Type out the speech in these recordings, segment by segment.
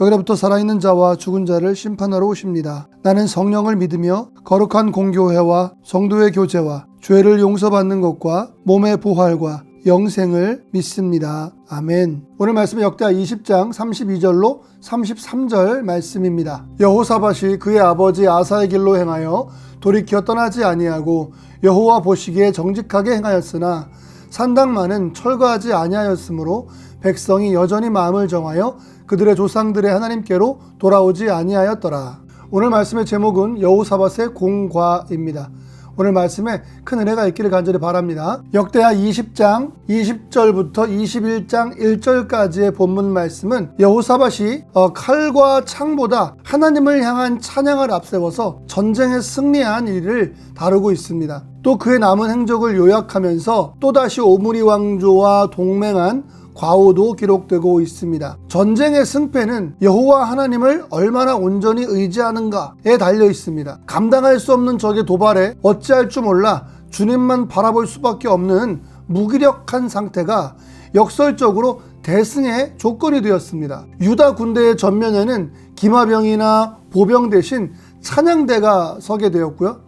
거기로부터 살아있는 자와 죽은 자를 심판하러 오십니다. 나는 성령을 믿으며 거룩한 공교회와 성도의 교제와 죄를 용서받는 것과 몸의 부활과 영생을 믿습니다. 아멘. 오늘 말씀은 역대하 20장 32절로 33절 말씀입니다. 여호사밧이 그의 아버지 아사의 길로 행하여 돌이켜 떠나지 아니하고 여호와 보시기에 정직하게 행하였으나 산당만은 철거하지 아니하였으므로 백성이 여전히 마음을 정하여 그들의 조상들의 하나님께로 돌아오지 아니하였더라. 오늘 말씀의 제목은 여호사밧의 공과입니다. 오늘 말씀에 큰 은혜가 있기를 간절히 바랍니다. 역대하 20장 20절부터 21장 1절까지의 본문 말씀은 여호사밧이 어, 칼과 창보다 하나님을 향한 찬양을 앞세워서 전쟁에 승리한 일을 다루고 있습니다. 또 그의 남은 행적을 요약하면서 또다시 오므리 왕조와 동맹한 과오도 기록되고 있습니다. 전쟁의 승패는 여호와 하나님을 얼마나 온전히 의지하는가에 달려 있습니다. 감당할 수 없는 적의 도발에 어찌할 줄 몰라 주님만 바라볼 수밖에 없는 무기력한 상태가 역설적으로 대승의 조건이 되었습니다. 유다 군대의 전면에는 기마병이나 보병 대신 찬양대가 서게 되었고요.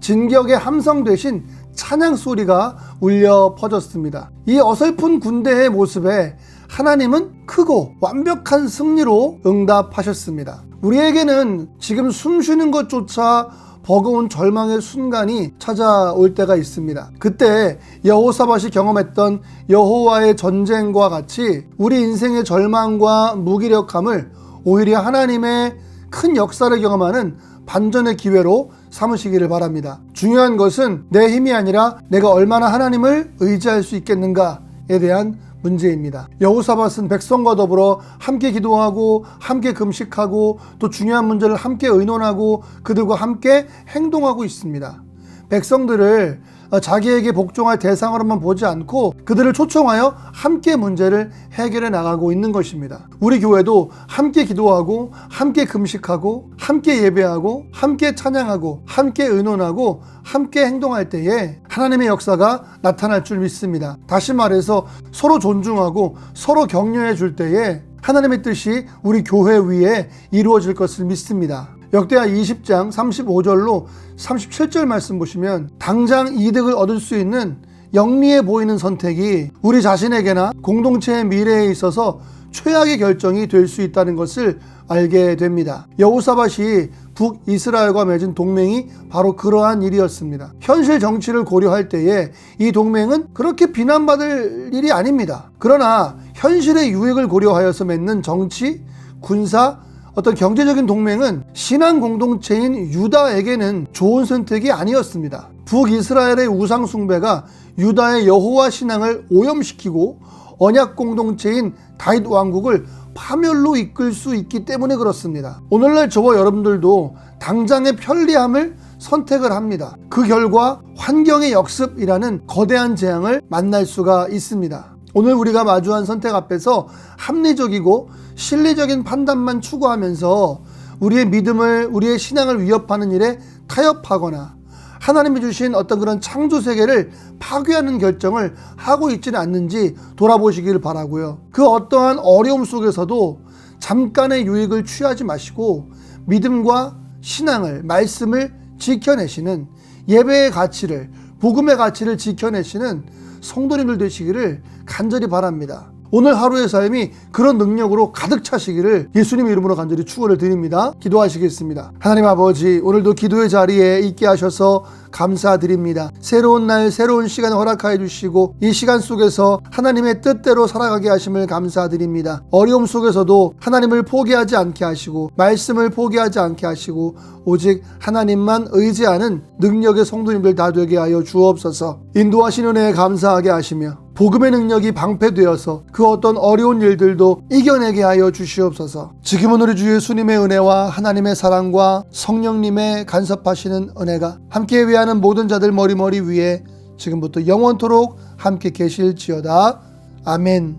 진격의 함성 대신 찬양 소리가 울려 퍼졌습니다. 이 어설픈 군대의 모습에 하나님은 크고 완벽한 승리로 응답하셨습니다. 우리에게는 지금 숨 쉬는 것조차 버거운 절망의 순간이 찾아올 때가 있습니다. 그때 여호사밧이 경험했던 여호와의 전쟁과 같이 우리 인생의 절망과 무기력함을 오히려 하나님의 큰 역사를 경험하는 반전의 기회로 삼으시기를 바랍니다. 중요한 것은 내 힘이 아니라 내가 얼마나 하나님을 의지할 수 있겠는가에 대한 문제입니다. 여호사밧은 백성과 더불어 함께 기도하고 함께 금식하고 또 중요한 문제를 함께 의논하고 그들과 함께 행동하고 있습니다. 백성들을 자기에게 복종할 대상으로만 보지 않고 그들을 초청하여 함께 문제를 해결해 나가고 있는 것입니다. 우리 교회도 함께 기도하고 함께 금식하고 함께 예배하고 함께 찬양하고 함께 의논하고 함께 행동할 때에 하나님의 역사가 나타날 줄 믿습니다. 다시 말해서 서로 존중하고 서로 격려해 줄 때에 하나님의 뜻이 우리 교회 위에 이루어질 것을 믿습니다. 역대하 20장 35절로 37절 말씀 보시면 당장 이득을 얻을 수 있는 영리해 보이는 선택이 우리 자신에게나 공동체의 미래에 있어서 최악의 결정이 될 수 있다는 것을 알게 됩니다. 여호사밧이 북이스라엘과 맺은 동맹이 바로 그러한 일이었습니다. 현실 정치를 고려할 때에 이 동맹은 그렇게 비난받을 일이 아닙니다. 그러나 현실의 유익을 고려하여서 맺는 정치, 군사, 어떤 경제적인 동맹은 신앙 공동체인 유다에게는 좋은 선택이 아니었습니다. 북이스라엘의 우상 숭배가 유다의 여호와 신앙을 오염시키고 언약 공동체인 다윗 왕국을 파멸로 이끌 수 있기 때문에 그렇습니다. 오늘날 저와 여러분들도 당장의 편리함을 선택을 합니다. 그 결과 환경의 역습이라는 거대한 재앙을 만날 수가 있습니다. 오늘 우리가 마주한 선택 앞에서 합리적이고 실리적인 판단만 추구하면서 우리의 믿음을, 우리의 신앙을 위협하는 일에 타협하거나 하나님이 주신 어떤 그런 창조 세계를 파괴하는 결정을 하고 있지는 않는지 돌아보시길 바라고요. 그 어떠한 어려움 속에서도 잠깐의 유익을 취하지 마시고 믿음과 신앙을 말씀을 지켜내시는 예배의 가치를 복음의 가치를 지켜내시는 성도님들 되시기를 간절히 바랍니다. 오늘 하루의 삶이 그런 능력으로 가득 차시기를 예수님 이름으로 간절히 축원을 드립니다. 기도하시겠습니다. 하나님 아버지 오늘도 기도의 자리에 있게 하셔서 감사드립니다. 새로운 날 새로운 시간 허락하여 주시고 이 시간 속에서 하나님의 뜻대로 살아가게 하심을 감사드립니다. 어려움 속에서도 하나님을 포기하지 않게 하시고 말씀을 포기하지 않게 하시고 오직 하나님만 의지하는 능력의 성도님들 다 되게 하여 주옵소서. 인도하시는 은혜에 감사하게 하시며 복음의 능력이 방패되어서 그 어떤 어려운 일들도 이겨내게 하여 주시옵소서. 지금은 우리 주 예수님의 은혜와 하나님의 사랑과 성령님의 간섭하시는 은혜가 함께 위하는 모든 자들 머리머리 위에 지금부터 영원토록 함께 계실지어다. 아멘.